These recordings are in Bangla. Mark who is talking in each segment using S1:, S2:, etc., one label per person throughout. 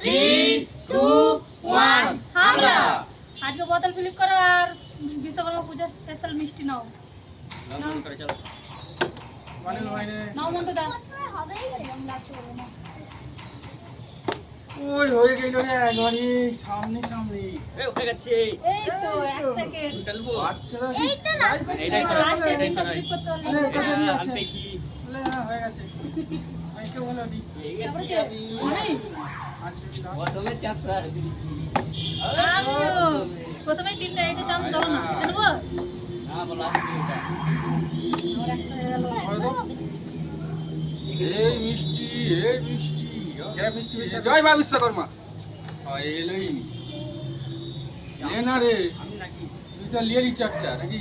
S1: থ্রি টু ওয়ান হামলা
S2: আজকে বোতল ফিলিপ করো আর বিশ্বকর্মা পূজা স্পেশাল মিষ্টি নাও।
S3: মানে
S2: নাও মন্টু দা
S3: ওই হয়ে গেল রে একবারে সামনে সামনে।
S2: এই তো এক সেকেন্ড তো। লাস্টে।
S3: বলে, হ্যাঁ, হয়ে গেছে।
S2: তিনটা চান্স দাও না।
S3: এই মিষ্টি এই মিষ্টি। জয় মিষ্টি জয় মা বিশ্বকর্মা। হয় এলোই না। রে। তুই তো লিয়ে নিচ্ছি একটা নাকি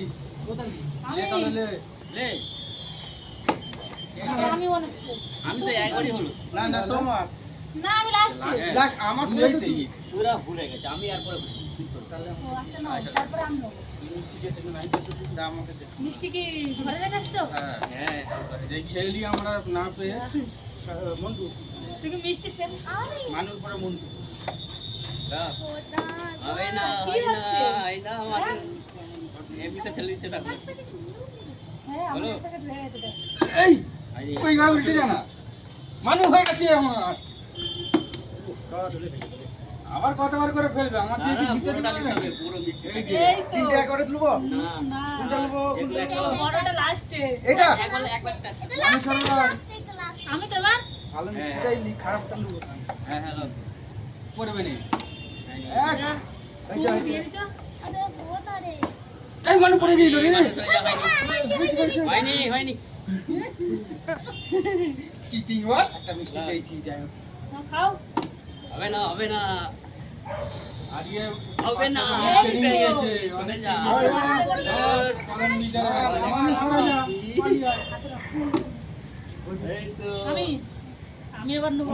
S3: লে তাহলে। লে।
S2: আমি
S4: তো একবারই হলো
S3: না না তোমার
S2: না আমি লাস্টে
S3: লাস্ট আমার তুই তো তুই
S4: পুরা ভুলে গেছে আমি আর পরে
S3: খেলি আমরা না পেয়ে মন্টু
S2: তুই মিষ্টি সেম
S3: মানুষ পরে মন্টু।
S4: হবে না হয় না? হয় ফেলে দিতে থাকবে
S2: হ্যাঁ
S3: ওই ভাবে উল্টে জানা মানুষ হয়ে গেছে আমার। আবার কতবার করে ফেলবে? আমার
S4: না,
S3: দিয়ে কি
S4: না,
S3: দিতে
S4: নিতে
S3: হবে?
S4: হবে, পুরো মিষ্টি।
S3: এই যে
S2: এই তো।
S3: তিনটে একবারে তুলবো?
S4: না,
S2: না।
S3: কোনটা
S4: হবে।
S2: বড়টা লাস্টে
S3: এটা?
S4: একবার একবার
S3: আমি সরবার
S2: আমি তো এবার
S3: ভালো
S4: হ্যাঁ।
S3: মিষ্টিটাই লি খারাপটা নেব
S4: হ্যাঁ, হ্যাঁ।
S3: পড়বে নি।
S4: হ্যাঁ,
S3: এক।
S2: যা।
S3: এই যে, এই মানুষ পড়ে গেল রে
S4: হয়নি হয়নি।
S3: চিটিং ওয়াট একটা মিষ্টি পেয়েছি যাই
S2: খাও।
S4: হবে না হবে না। হবে না।
S3: গেছে
S4: হবে
S2: আমি আমি এবার নেব।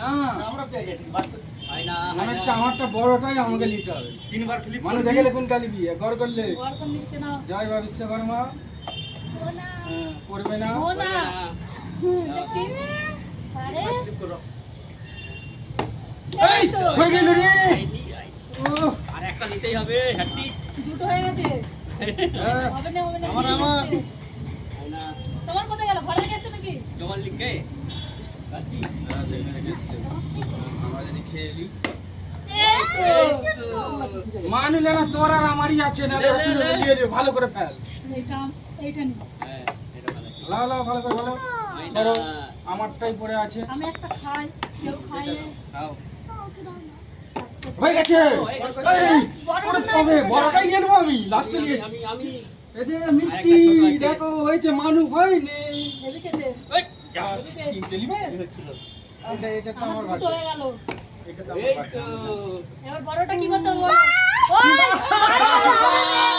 S3: না
S4: হয় না
S3: মনে হচ্ছে আমারটা বড়টাই আমাকে নিতে হবে।
S4: তিনবার ফ্লিপ
S3: মানুষ দেখে কোন কালি গড় করলে? জয় বা বিশ্বকর্মা করবে না।
S2: ও না।
S4: না
S2: হুম, দেখছি আরে
S3: এই হয়ে গেল রে।
S4: হয়নি, হয়নি।
S3: ওহ,
S4: আর একটা নিতেই হবে হ্যাটি
S2: দুটো হয়ে গেছে। হবে না হবে না।
S3: আমার, আমার।
S2: হচ্ছে?
S4: না
S2: তোমার কোথায় গেল? গেছো নাকি?
S4: জমাল লিখে
S3: হ্যাঁ, মানুষ না তোর আর আমারই আছে না। দিয়ে দে, ভালো করে ফেল
S4: হ্যাঁ এটা ভালো
S3: লাও লাও ভালো করে ভালো
S4: হয়
S3: ধরো আমারটাই পড়ে আছে
S2: আমি একটা খাই কেউ খাই
S4: খাও
S3: হয়ে গেছে এই,
S2: বড়টা
S3: ওরে
S2: না,
S3: তবে
S2: ছোটটা?
S3: বড়টাই নেব আমি লাস্টে
S4: আমি আমি
S3: এই যে মিষ্টি। দেখো হয়েছে মানুষ হয়নি। এটা এটা
S2: আমার
S3: আমার
S4: এই তো।
S2: এবার বড়টা কি করতে হবে!